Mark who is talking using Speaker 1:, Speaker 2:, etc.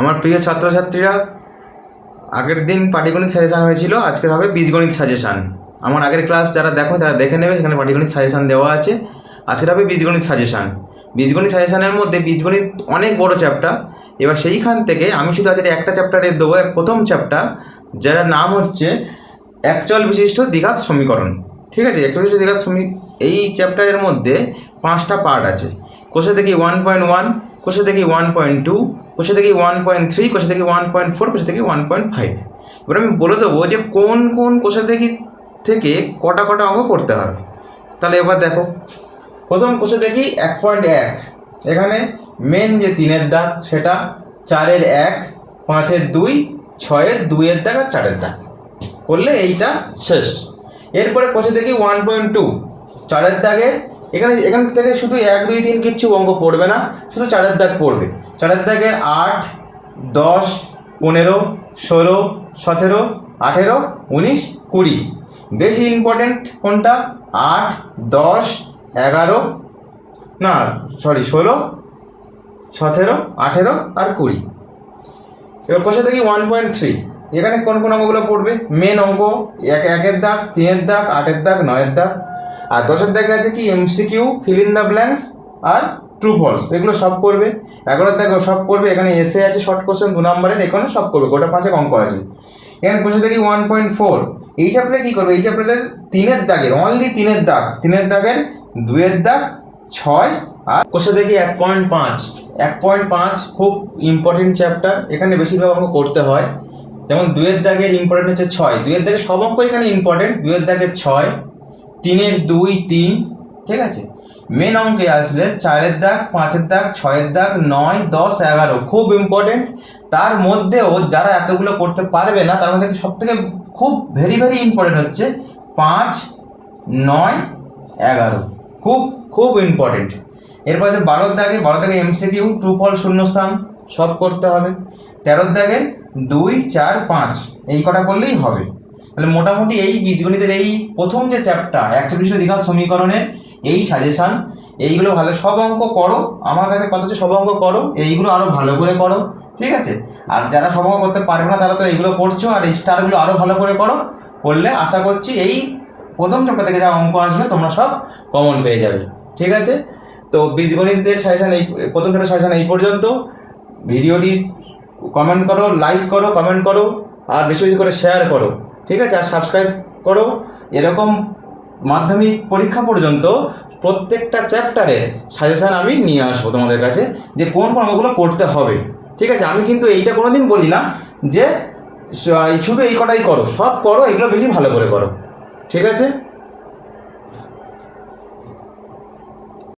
Speaker 1: আমার প্রিয় ছাত্রছাত্রীরা, আগের দিন পাটিগণিত সাজেশান হয়েছিল, আজকের হবে বীজগণিত সাজেশান আমার আগের ক্লাস যারা দেখো, তারা দেখে নেবে, সেখানে পাটিগণিত সাজেশান দেওয়া আছে। আজকের হবে বীজগণিত সাজেশান বীজগণিত সাজেশানের মধ্যে বীজগণিত অনেক বড় চ্যাপ্টার এবার সেইখান থেকে আমি শুধু আজকে একটা চ্যাপ্টারে দেবো প্রথম চ্যাপ্টার যার নাম হচ্ছে একচল বিশিষ্ট দ্বিঘাত সমীকরণ। ঠিক আছে? একচল বিশিষ্ট দ্বিঘাত সমী এই চ্যাপ্টারের মধ্যে পাঁচটা পার্ট আছে। কোষে দেখি ওয়ান পয়েন্ট ওয়ান কোষে দেখি ওয়ান পয়েন্ট টু কোষে দেখি ওয়ান পয়েন্ট থ্রি কোষে দেখি ওয়ান পয়েন্ট ফোর কোষে দেখি ওয়ান পয়েন্ট ফাইভ এবার আমি বলে দেবো যে কোন কোন কোষে দেখি থেকে কটা কটা অঙ্ক করতে হবে। তাহলে এবার দেখো, প্রথম কোষে দেখি এক পয়েন্ট এক, এখানে মেন যে তিনের দাগ, সেটা চারের এক, পাঁচের দুই, ছয়ের দুইয়ের দাগ আর চারের দাগ। করলে এইটা শেষ। এরপরে কোষে দেখি ওয়ান পয়েন্ট টু চারের দাগে এখানে, এখান থেকে শুধু এক, দুই, তিন কিচ্ছু অঙ্ক পড়বে না, শুধু চারের দাগ পড়বে। চারের দাগে আট, দশ, পনেরো, ষোলো, সতেরো, আঠেরো, উনিশ, কুড়ি। বেশি ইম্পর্টেন্ট কোনটা? আট, দশ, এগারো, না সরি ষোলো, সতেরো, আঠেরো আর কুড়ি। এবার কোষে দেখি ওয়ান পয়েন্ট থ্রি এখানে কোন কোন অঙ্কগুলো পড়বে? মেন অঙ্ক, এক, একের দাগ, তিনের দাগ, আটের দাগ, নয়ের দাগ। আর দশের দাগে আছে কি? MCQ fill in the blanks R true false এগুলো সব করবে। এগারোর দাগে সব করবে। এখানে এসে আছে শর্ট কোশ্চেন দু নম্বরের এখানে সব করবে। গোটা পাঁচেক অঙ্ক আছে। এখানে কোষে দেখি ওয়ান পয়েন্ট ফোর এই চ্যাপ্টারে কী করবে? এই চ্যাপ্টারের তিনের দাগের অনলি তিনের দাগ। তিনের দাগের দুয়ের দাগ, ছয় আর কোষে দেখি এক পয়েন্ট পাঁচ। এক পয়েন্ট পাঁচ খুব ইম্পর্টেন্ট চ্যাপ্টার এখানে বেশিরভাগ অঙ্ক করতে হয়। যেমন দুয়ের দাগের ইম্পর্টেন্ট হচ্ছে ছয়। দুয়ের দাগের সব অঙ্ক এখানে ইম্পর্টেন্ট দুয়ের দাগের ছয় তিনের দুই, তিন, ঠিক আছে? মেন অঙ্কে আসলে চারের দাগ, পাঁচের দাগ, ছয়ের দাগ, নয়, দশ, এগারো, খুব ইম্পর্টেন্ট তার মধ্যেও যারা এতগুলো করতে পারবে না, তার মধ্যে সব থেকে খুব ভেরি ভেরি ইম্পর্টেন্ট হচ্ছে পাঁচ, নয়, এগারো। খুব খুব ইম্পর্টেন্ট এরপর আছে বারোর দাগে, বারো দাগে এমসিকিউ ট্রু ফল শূন্যস্থান, সব করতে হবে। তেরোর দাগে দুই, চার, পাঁচ, এই কটা করলেই হবে। তাহলে মোটামুটি এই বীজগণিতের এই প্রথম যে চ্যাপ্টার একশো বিশ দীঘা সমীকরণের এই সাজেশান এইগুলো ভালো। সব অঙ্ক করো, আমার কাছে কথা হচ্ছে সব অঙ্ক করো, এইগুলো আরও ভালো করে করো, ঠিক আছে? আর যারা সব অঙ্ক করতে পারবে না, তারা তো এইগুলো পড়ছো আর এই স্টারগুলো আরও ভালো করে করো, করলে আশা করছি এই প্রথম চ্যাপ্টার থেকে যা অঙ্ক আসবে, তোমরা সব কমন পেয়ে যাবে, ঠিক আছে? তো বীজগণিতের সাজেশান এই, প্রথম চ্যাপ্টার সাজেশান এই পর্যন্ত। ভিডিওটি কমেন্ট করো লাইক করো কমেন্ট করো, আর বেশি বেশি করে শেয়ার করো। ঠিক আছে, আর সাবস্ক্রাইব করো। এরকম মাধ্যমিক পরীক্ষা পর্যন্ত প্রত্যেকটা চ্যাপ্টারে সাজেশান আমি নিয়ে আসব তোমাদের কাছে যে কোন কর্মগুলো করতে হবে। ঠিক আছে, আমি কিন্তু এইটা কোনো দিন বলি না যে শুধু এই কটাই করো, সব করো, এগুলো বেশি ভালো করে করো। ঠিক আছে?